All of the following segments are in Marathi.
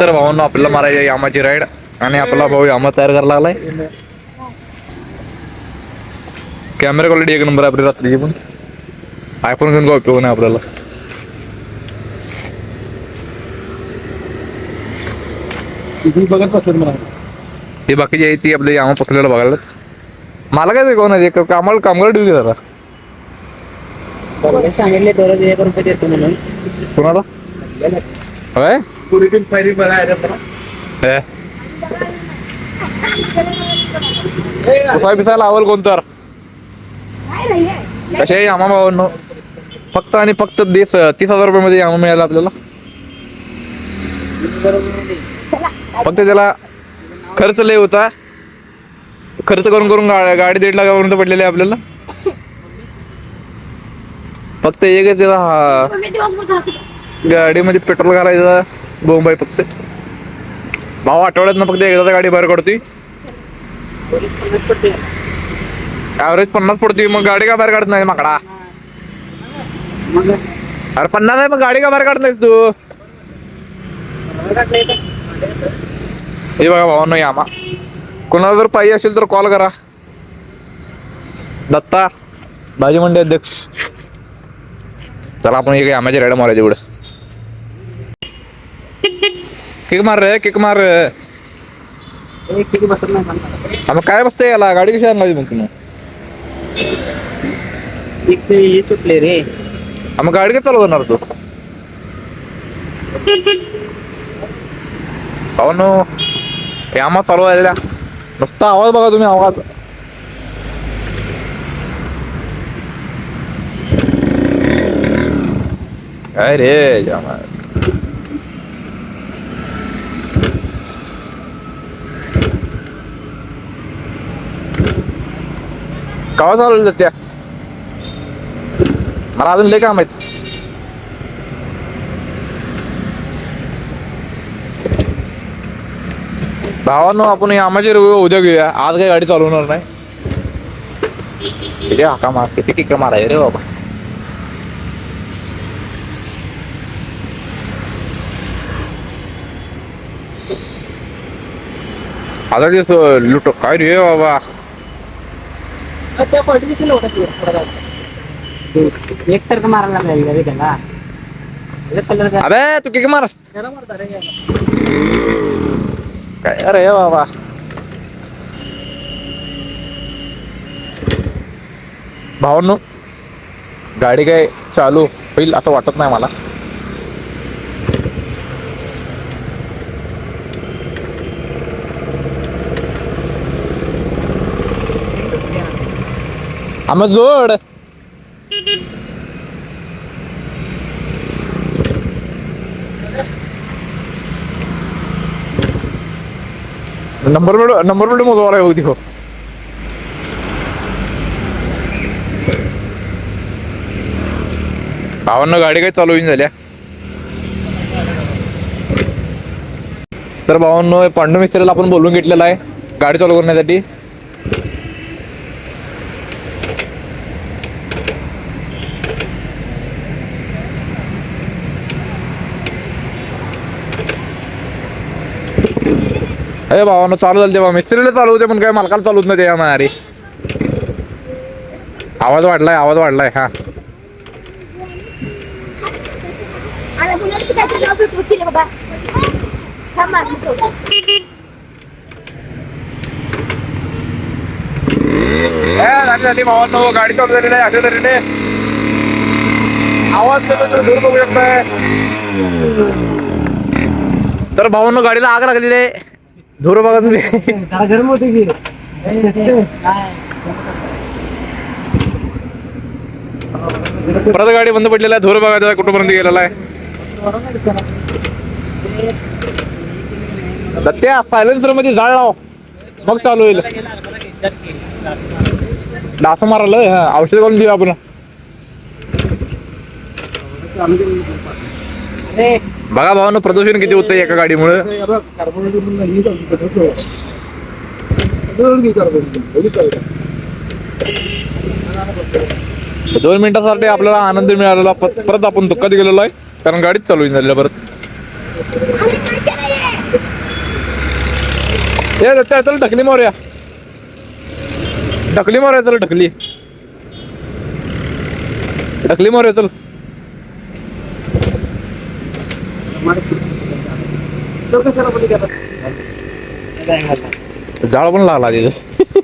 तर भावांनो आपल्याला मारायची यामाची राईड आणि आपला भाऊ यामा तयार करायला लागलाय. कॅमेरा क्वालिटी एक नंबर आपली रात्रीची पण. आयफोन घेऊन काय उपयोग नाही आपल्याला. बघत बसत मला हे बाकीचे आहे ती आपल्या यामा पसलेलं बघायला मला काय कोण आहे? कामाला कामगार ड्युटी जरा. सांगितले कोणाला? होय? बघायला हे. पुसाय पिसायला आवल कोण तर कसे यामा भावांनो. फक्त आणि फक्त देस तीस हजार रुपये मध्ये यामा मिळाला आपल्याला. फक्त त्याला खर्च लय होता. खर्च करून करून गाडी दीड लाखापर्यंत पडलेली आहे आपल्याला. फक्त एकच त्याला हा. गाडीमध्ये पेट्रोल घालायचं. बोंबाई फक्त. भाऊ आठवड्यात ना फक्त एकदा गाडी बाहेर काढतोय ऍव्हरेज पन्नास पडतोय मग गाडी का बाहेर काढत नाही माकडा? अरे पन्नास आहे मग गाडी का बाहेर काढत नाहीस तू? हे बघा भावांनो यामा कोणाला जर पाहिजे असेल तर कॉल करा. दत्ता भाजी मंडई अध्यक्ष. चला आपण एक यामाची रेड मारायची एवढं किक मार रे किक मार रे. किती बसत नाही मग काय बसतंय याला? गाडी कशी आणली मग तुम्ही एक हे चुकले रे मग गाडी चालू चालवणार तू? हो हे यामा चालू आलेला नुसता आवाज बघा तुम्ही आवाज. काय रे जामा. कवा चालवलं त्या. मला अजून लय काम आहेत. भावांनो आपण यामाचे रिव्ह्यू उद्या घेऊया. आज काही गाडी चालवणार नाही. किती हाका मार किती किक माराय रे बाबा. आता ते लुटो लुट. काय रे बाबा. त्या पॉलिटिक्स दिसलं होतं ते थोडं जरा. एकसारखं मारायला लागलं रे त्याला. अबे तू किक मार. काय? अरे बाबा. भावांनो गाडी काय चालू होईल असं वाटत नाही मला. आम्ही जोड. नंबर प्लेट नंबर प्लेट मोजवायला होती हो भावांना गाडी काय चालू होईन झाल्या. तर भावांनो पांडू मिस्त्रीला आपण बोलून घेतलेला आहे. गाडी चालू करण्यासाठी. अरे भावानं चालू झालं तेव्हा मिस्त्रीला चालू होते पण काय मालकाला चालूच नाही ते मारी आवाज वाढलाय आवाज वाढलाय हा. ए, झाली झाली भावांनो गाडी चालू झालेली आहे अशा तऱ्हेने. आवाज दूर बघू शकताय. तर भावांनो गाडीला आग लागलेली आहे. धूर बघा तुम्ही. जरा गरम होते की? परत गाडी बंद पडलेला आहे. धूर बघा तेव्हा कुठपर्यंत गेलेला आहे. त्या सायलेन्सरमध्ये जाळ लाव. मग चालू होईल. डास मारायला हा. औषध करून देऊ आपण. बघा भावानं प्रदूषण किती होतं एका गाडीमुळे. दोन मिनिटासाठी आपल्याला आनंद मिळालेला. परत आपण दुःखात गेलेलो आहे कारण गाडीच चालू झालेल्या परत. दत्त्या चल ढकली मारूया. ढकली मारूया चल ढकली. ढकली मारूया चल तो कशाला बोली का जाळ पण लागला तिथं.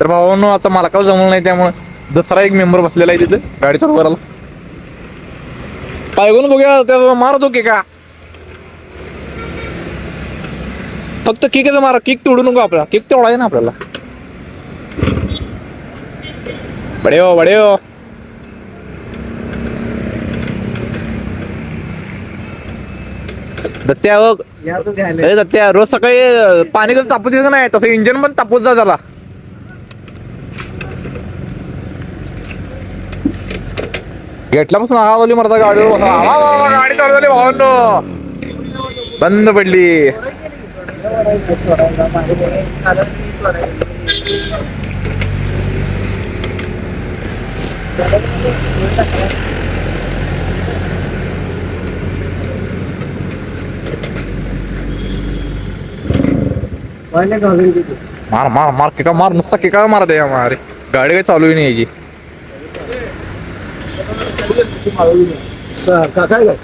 तर भावांनो आता मला काल जमलं नाही त्यामुळे दसरा एक मेंबर बसलेला आहे तिथं गाडी चालू करायला पायगून बघूया त्या मारतो की का फक्त किक मारा किक तोडू नको आपल्याला. किक आहे ना आपल्याला. बडे हो बडे हो. दत्त्या बघ अरे दत्त्या रोज सकाळी पाणी कसं तापू द्यायचं नाही? तसं इंजिन पण तापूच जा त्याला घेतल्यापासून आवाज मरता गाडीवर गाडी चालू झाली भावांनो. बंद पडली. वाढल्या घालून मार मार मार किका मार नुसता किका मार दे मारे. गाडी काही चालू नाही याची? का- काय काय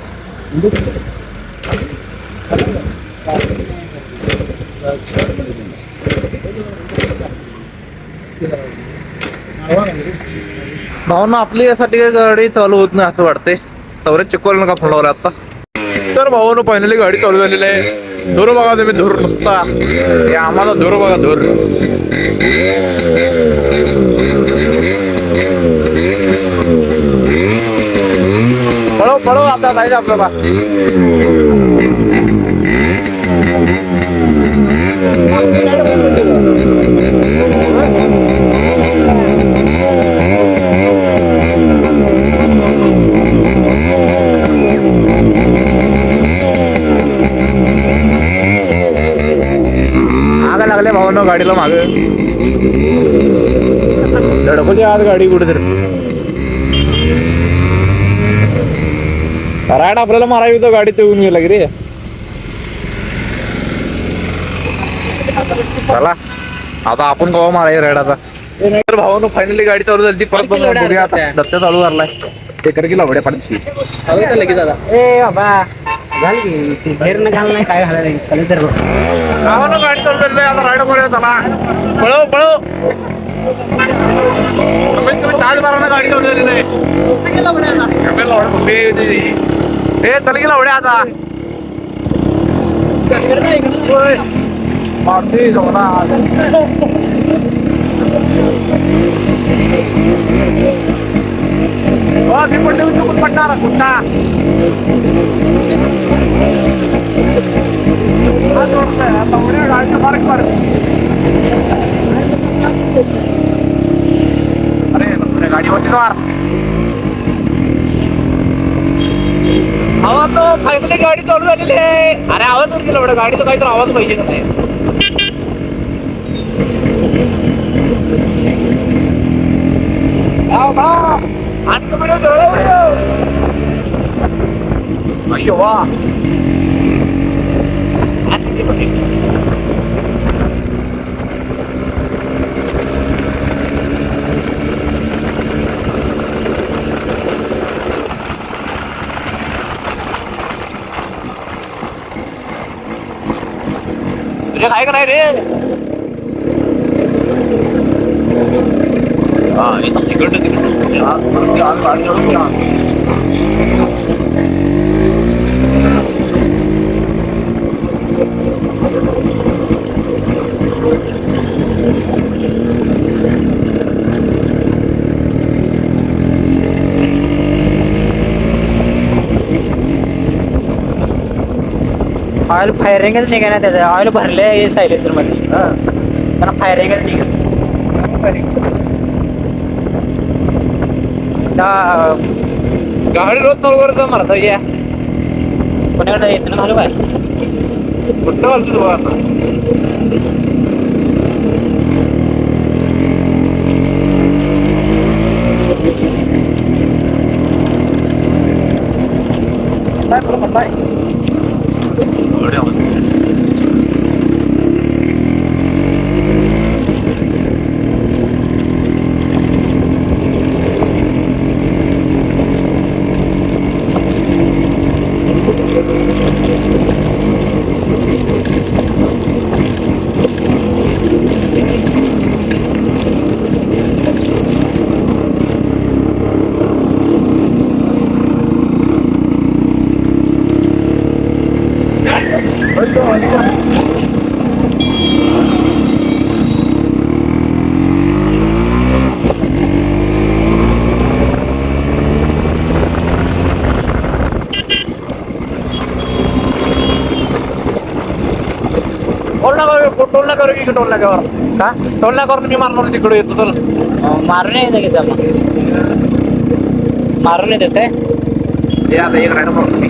भावना आपली यासाठी काही गाडी चालू होत नाही असं वाटतंय. सौरभ चिकवल नका फोन लावला आता? तर भावानं फायनली गाडी चालू झालेली आहे. धूर बघा तुम्ही धूर नुसता हे आम्हाला धूर बघा धूर पळव पळव आता जायचं आपल्याला आग लागले भावानं गाडीला माग. धडकते आज गाडी कुठेतरी. राईट आपल्याला मारावी तर गाडी येऊन गेला की रे. चला. आता आपण कवा मारायचं राईड आता. तर भावानं फायनली गाडी चालू झाली ती. परत बघ- बघूया. आता दत्त चालू करलाय ते कर की लावड्या पाडशी लगेच आता ए बाबा. झालं की घाल नाही काय घालायला तर गाडी चालू झाली आता राईड करूया चला पळव पळव. कमीत कमी तास बारानं गाडी चालू झाली नाही. कमी लावड्या मम्मी चल आता. मारती जाऊना. हो, पडणार कुठला हा जोडतोय. आता उड्या मार्ग मार. अरे गाडी मार. आवाज तो फायनली गाडी चालू झालेली आहे अरे आवाज वर गेला एवढा गाडीचा काहीतरी आवाज पाहिजे का नाही वा तुझ्या काय का नाही. काय रे हा इथं तिकडं तिकडं आज आज गाडी ऑइल फायरिंगच निघा ना त्याचं. ऑइल भरले सायलेन्सरमध्ये त्यांना फायरिंगच निघा गाडी रोज चालू करत मारता या कोणाकडे येतं घालू काय कुठं घालतो तू आता? काय बरं, काय? एवढे आवाज. टोल नाका टोल नाकावर की टोल नाक्यावर का? टोल नाकावर मी मारणार तिकडे येतो तर मारून यायचं की जमा? मारून येतेस काय? ते आता एक मी